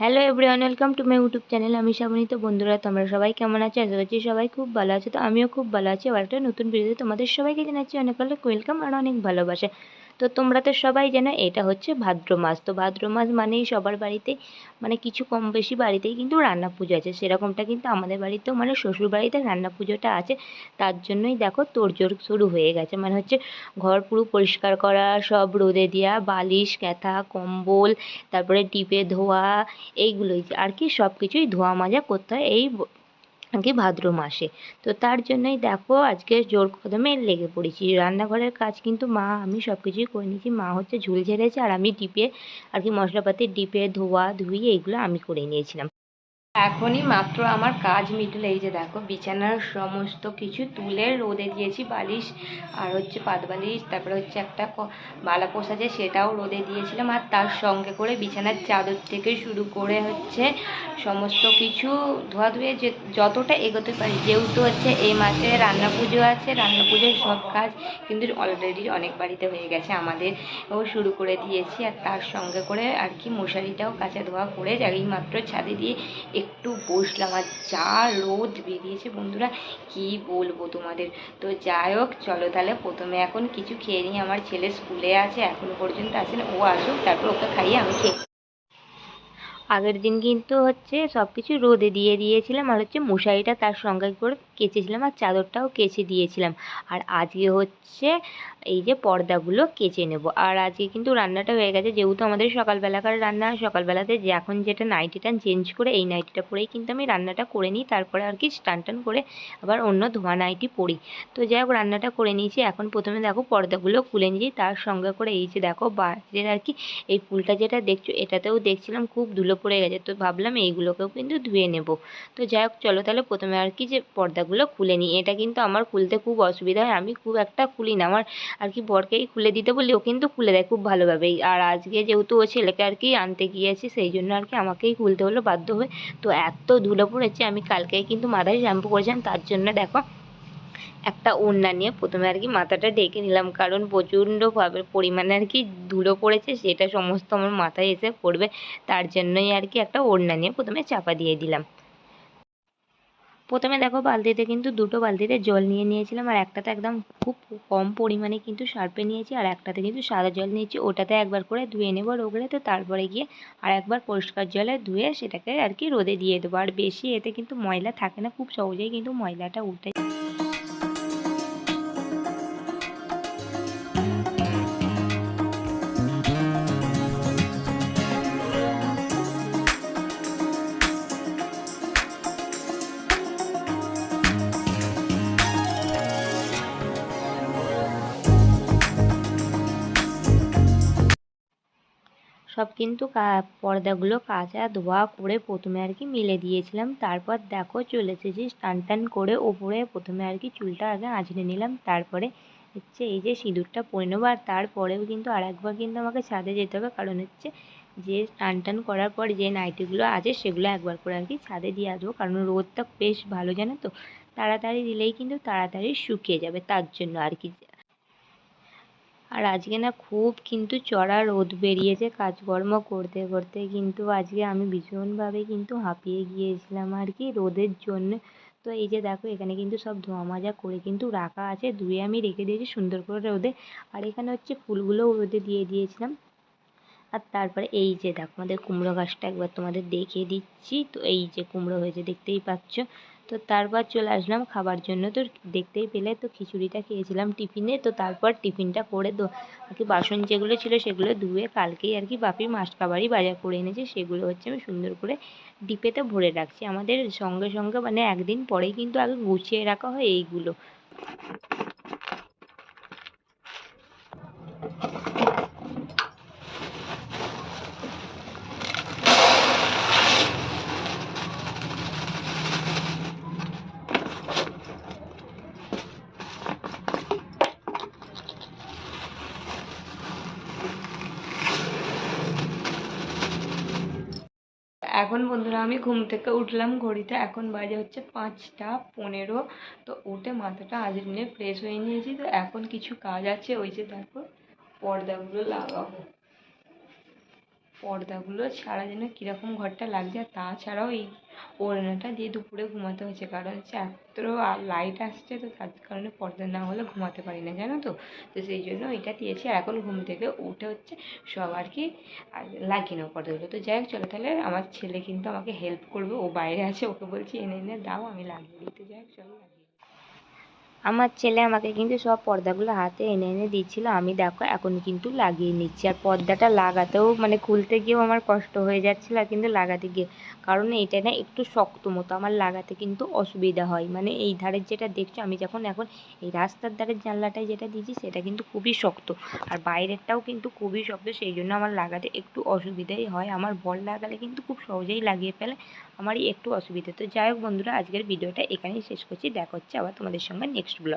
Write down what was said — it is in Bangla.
Hello everyone welcome to my YouTube channel আমি শ্রাবণী তো বন্ধুরা, তোমরা সবাই কেমন আছো? আশা করছি সবাই খুব ভালো আছে। তো আমিও খুব ভালো আছি। আবার একটা নতুন ভিডিওতে তোমাদের সবাইকে জানাচ্ছি অনেক অনেক ওয়েলকাম আর অনেক ভালোবাসা। তো তোমরা তো সবাই জানো এটা হচ্ছে ভাদ্র মাস। তো ভাদ্র মাস মানেই সবার বাড়িতে মানে কিছু কম বেশি বাড়িতেই কিন্তু রান্না পুজো আছে। সেরকমটা কিন্তু আমাদের বাড়িতেও মানে শ্বশুর বাড়িতে রান্না পুজোটা আছে। তার জন্যই দেখো তোড়জোড় শুরু হয়ে গেছে। মানে হচ্ছে ঘর পুরো পরিষ্কার করা, সব রোদে দেওয়া বালিশ, ক্যাথা, কম্বল, তারপরে টিপে ধোয়া, এইগুলোই। আর কি সব কিছুই ধোয়া মাজা করতে হয়। এই ব- আর কি ভাদ্র মাসে। তো তার জন্যই দেখো আজকে জোর কদমে লেগে পড়েছি। রান্নাঘরের কাজ কিন্তু মা, আমি সব কিছুই করে নিয়েছি। মা হচ্ছে ঝুল ঝেড়েছে আর আমি ডিপে আর কি মশলাপাতি ডিপে ধোয়া ধুই এইগুলো আমি করে নিয়েছিলাম। এখনই মাত্র আমার কাজ মিটলে। এই যে দেখো, বিছানার সমস্ত কিছু তুলে রোদে দিয়েছি, বালিশ আর হচ্ছে পাত বালিশ, তারপরে হচ্ছে একটা ক- বালা পোষ আছে সেটাও রোদে দিয়েছিলাম। আর তার সঙ্গে করে বিছানার চাদর থেকে শুরু করে হচ্ছে সমস্ত কিছু ধোয়াধুয়ে যে যতটা এগোতে পারি, যেহেতু হচ্ছে এই মাসে রান্না পুজো আছে, রান্না পুজোর সব কাজ কিন্তু অলরেডি অনেক বাড়িতে হয়ে গেছে আমাদের ও শুরু করে দিয়েছি। আর তার সঙ্গে করে আর কি মশারিটাও কাঁচা ধোয়া করে এই মাত্র ছাদে দিয়ে একটু বসলাম আর যা রোদ বেরিয়েছে বন্ধুরা, কি বলব তোমাদের? তো যাই হোক, চলো তাহলে প্রথমে এখন কিছু খেয়ে নিই। আমার ছেলে স্কুলে আছে, এখনও পর্যন্ত আসেন ও আসুক, তারপর ওকে খাইয়ে আমি খেয়ে আগের দিন কিন্তু হচ্ছে সব কিছু রোদে দিয়ে দিয়েছিলাম। আর হচ্ছে মশারিটা তার সঙ্গে করে কেচেছিলাম আর চাদরটাও কেচে দিয়েছিলাম। আর আজকে হচ্ছে এই যে পর্দাগুলো কেচে নেব। আর আজকে কিন্তু রান্নাটা হয়ে গেছে। যেহেতু আমাদের সকালবেলাকার রান্না, সকালবেলাতে যে এখন যেটা নাইটিটা চেঞ্জ করে এই নাইটিটা পরেই কিন্তু আমি রান্নাটা করে নিই। তারপরে আর কি স্টান টান করে আবার অন্য ধোয়া নাইটি পরি তো যাই হোক, রান্নাটা করে নিয়েছি। এখন প্রথমে দেখো পর্দাগুলো খুলে নিয়েছি। তার সঙ্গে করে এই যে দেখো বাইরের আর কি এই ফুলটা যেটা দেখছ, এটাতেও দেখছিলাম খুব ধুলো পড়ে গেছে। তো ভাবলাম এইগুলোকেও কিন্তু ধুয়ে নেব। তো যাই হোক, চলো তাহলে প্রথমে আর কি যে পর্দাগুলো খুলে নিই। এটা কিন্তু আমার খুলতে খুব অসুবিধা হয়। আমি খুব একটা খুলি না। আমার আর কি বরকেই খুলে দিতে বলি, ও কিন্তু খুলে দেয় খুব ভালোভাবেই। আর আজকে যেহেতু ও ছেলেকে আর কি আনতে গিয়েছি, সেই জন্য আর কি আমাকেই খুলতে হলো বাধ্য হয়ে। তো এত ধুলো পড়েছে, আমি কালকেই কিন্তু মাথায় শ্যাম্পু করেছিলাম। তার জন্য দেখো, একটা ওড়না নিয়ে প্রথমে আর কি মাথাটা ঢেকে নিলাম। কারণ প্রচণ্ডভাবে পরিমাণে আর কি ধুলো পড়েছে, সেটা সমস্ত আমার মাথায় এসে পড়বে। তার জন্যই আর কি একটা ওড়না নিয়ে প্রথমে চাপা দিয়ে দিলাম। প্রথমে দেখো বালতিতে কিন্তু দুটো বালতিতে জল নিয়ে নিয়েছিলাম, আর একটাতে একদম খুব কম পরিমাণে কিন্তু সার্পে নিয়েছি, আর একটাতে কিন্তু সাদা জল নিয়েছি। ওটাতে একবার করে ধুয়ে নেব রোগলে তো তারপরে গিয়ে আর একবার পরিষ্কার জলে ধুয়ে সেটাকে আর কি রোদে দিয়ে দেবো। আর বেশি এতে কিন্তু ময়লা থাকে না, খুব সহজেই কিন্তু ময়লাটা উঠে সব কিন্তু পর্দাগুলো কাচা ধোয়া করে প্রথমে আর কি মেলে দিয়েছিলাম। তারপর দেখো চলে এসেছি স্নান টান করে ওপরে প্রথমে আর কি চুলটা আগে আঁচড়ে নিলাম, তারপরে হচ্ছে এই যে সিঁদুরটা পরে নেব। আর তারপরেও কিন্তু আর একবার কিন্তু আমাকে ছাদে যেতে হবে, কারণ হচ্ছে যে স্নান টান করার পর যে নাইটিগুলো আছে সেগুলো একবার করে আর কি ছাদে দিয়ে আসব, কারণ রোদটা বেশ ভালো জানো তো? তাড়াতাড়ি দিলেই কিন্তু তাড়াতাড়ি শুকিয়ে যাবে, তার জন্য আর কি। আর আজকে না খুব কিন্তু চড়া রোদ বেরিয়েছে, কাজকর্ম করতে করতে কিন্তু আজকে আমি ভীষণভাবে কিন্তু হাঁপিয়ে গিয়েছিলাম আর কি রোদের জন্য। তো এই যে দেখো এখানে কিন্তু সব ধোয়া মাজা করে কিন্তু রাখা আছে, ধুয়ে আমি রেখে দিয়েছি সুন্দর করে রোদে। আর এখানে হচ্ছে ফুলগুলোও রোদে দিয়ে দিয়েছিলাম। আর তারপরে এই যে দেখো আমাদের কুমড়ো গাছটা একবার তোমাদের দেখিয়ে দিচ্ছি। তো এই যে কুমড়ো হয়েছে দেখতেই পাচ্ছ। তো তারপর চলে আসলাম খাবার জন্য। তো দেখতেই পেলে, তো খিচুড়িটা খেয়েছিলাম টিফিনে। তো তারপর টিফিনটা করে দো আর কি বাসন যেগুলো ছিল সেগুলো ধুয়ে কালকেই আর কি বাপি মাস খাবারই বাজার করে এনেছে। সেগুলো হচ্ছে আমি সুন্দর করে ডিপেতে ভরে রাখছি। আমাদের সঙ্গে সঙ্গে মানে একদিন পরেই কিন্তু আগে গুছিয়ে রাখা হয় এইগুলো। এখন বন্ধুরা আমি ঘুম থেকে উঠলাম, ঘড়িতে এখন বাজে হচ্ছে পাঁচটা পনেরো। তো উঠে মাথাটা আজের নিয়ে ফ্রেশ হয়ে নিয়েছি। তো এখন কিছু কাজ আছে, ওই যে দেখো পর্দাগুলো লাগাবো। পর্দাগুলো ছাড়া যেন কীরকম ঘরটা লাগছে তাছাড়াও এই ওড়নাটা দিয়ে দুপুরে ঘুমাতে হয়েছে, কারণ হচ্ছে এত লাইট আসছে তো তার কারণে পর্দা না হলে ঘুমাতে পারি না, জানো তো? তো সেই জন্য এটা দিয়েছি, আর এখন ঘুম থেকে উঠে হচ্ছে সব আর কি লাগিয়ে নেব পর্দাগুলো। তো যাই হোক, চলো তাহলে আমার ছেলে কিন্তু আমাকে হেল্প করবে, ও বাইরে আছে, ওকে বলছি, এনে এনে দাও, আমি লাগিয়ে দিই। তো যাই হোক, চলো লাগিয়ে। আমার ছেলে আমাকে কিন্তু সব পর্দাগুলো হাতে এনে এনে দিচ্ছিল আমি দেখো এখন কিন্তু লাগিয়ে নিচ্ছি। আর পর্দাটা লাগাতেও মানে খুলতে গিয়েও আমার কষ্ট হয়ে যাচ্ছিল আর কিন্তু লাগাতে গিয়ে, কারণ এটা না একটু শক্ত মতো, আমার লাগাতে কিন্তু অসুবিধা হয়। মানে এই ধারের যেটা দেখছ, আমি যখন এখন এই রাস্তার ধারের জানলাটায় যেটা দিয়েছি, সেটা কিন্তু খুবই শক্ত। আর বাইরেরটাও কিন্তু খুবই শক্ত, সেই জন্য আমার লাগাতে একটু অসুবিধাই হয়। আমার বল লাগালে কিন্তু খুব সহজেই লাগিয়ে ফেলে, আমারই একটু অসুবিধা। তো যাই হোক বন্ধুরা, আজকের ভিডিওটা এখানেই শেষ করছি। দেখা হচ্ছে আবার তোমাদের সঙ্গে নেক্সট next vlog.